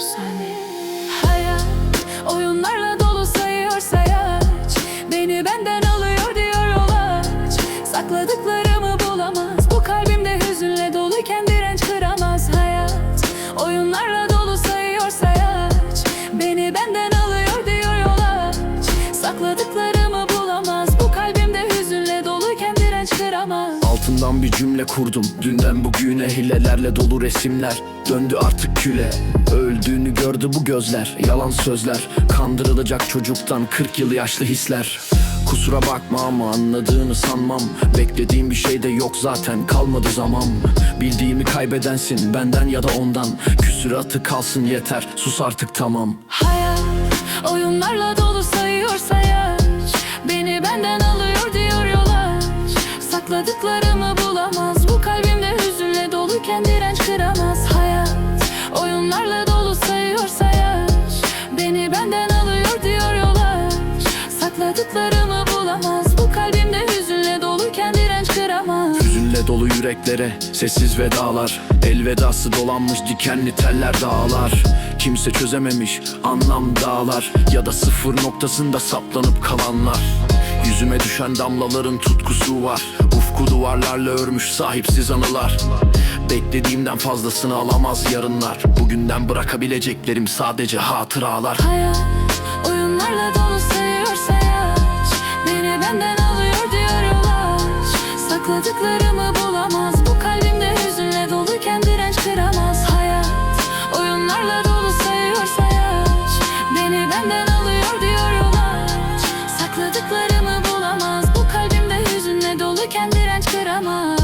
seni Hayat oyunlarla dolu sayıyorsa yaç Beni benden alıyor diyor olaç Sakladıklarımı bulamaz. Bu kalbimde hüzünle doluyken direnç kıramaz Hayat. Oyunlarla dolu sayıyorsa yaç Beni benden alıyor diyor olaç Sakladıklarımı bulamaz. Bu kalbimde hüzünle doluyken direnç kıramaz. Altından bir cümle kurdum. Dünden bugüne hilelerle dolu resimler. Döndü artık küle. Öldüğünü gördü bu gözler. Yalan sözler. Kandırılacak çocuktan 40 yıl yaşlı hisler. Kusura bakma ama anladığını sanmam. Beklediğim bir şey de yok zaten. Kalmadı zaman. Bildiğimi kaybedensin. Benden ya da ondan. Küsuratı kalsın yeter. Sus artık tamam. Hayat oyunlarla dolu sayıyor sayaç Beni benden alıyor Sakladıklarımı bulamaz. Bu kalbimde hüzünle doluyken direnç kıramaz. Hayat oyunlarla dolu sayıyor sayaç Beni benden alıyor diyor yol aç Sakladıklarımı bulamaz. Bu kalbimde hüzünle doluyken direnç kıramaz. Hüzünle dolu yüreklere sessiz vedalar. Elvedası dolanmış dikenli teller dağlar. Kimse çözememiş anlam dağlar. Ya da sıfır noktasında saplanıp kalanlar Yüzüme düşen damlaların tutkusu var. Ufku duvarlarla örmüş sahipsiz anılar. Beklediğimden fazlasını alamaz yarınlar. Bugünden bırakabileceklerim sadece hatıralar. Hayat oyunlarla dolu sayıyor sayaç. Beni benden alıyor diyor aç Sakladıklarımı Aramı bulamaz bu kalbimde hüzünle dolu direnç kıramaz.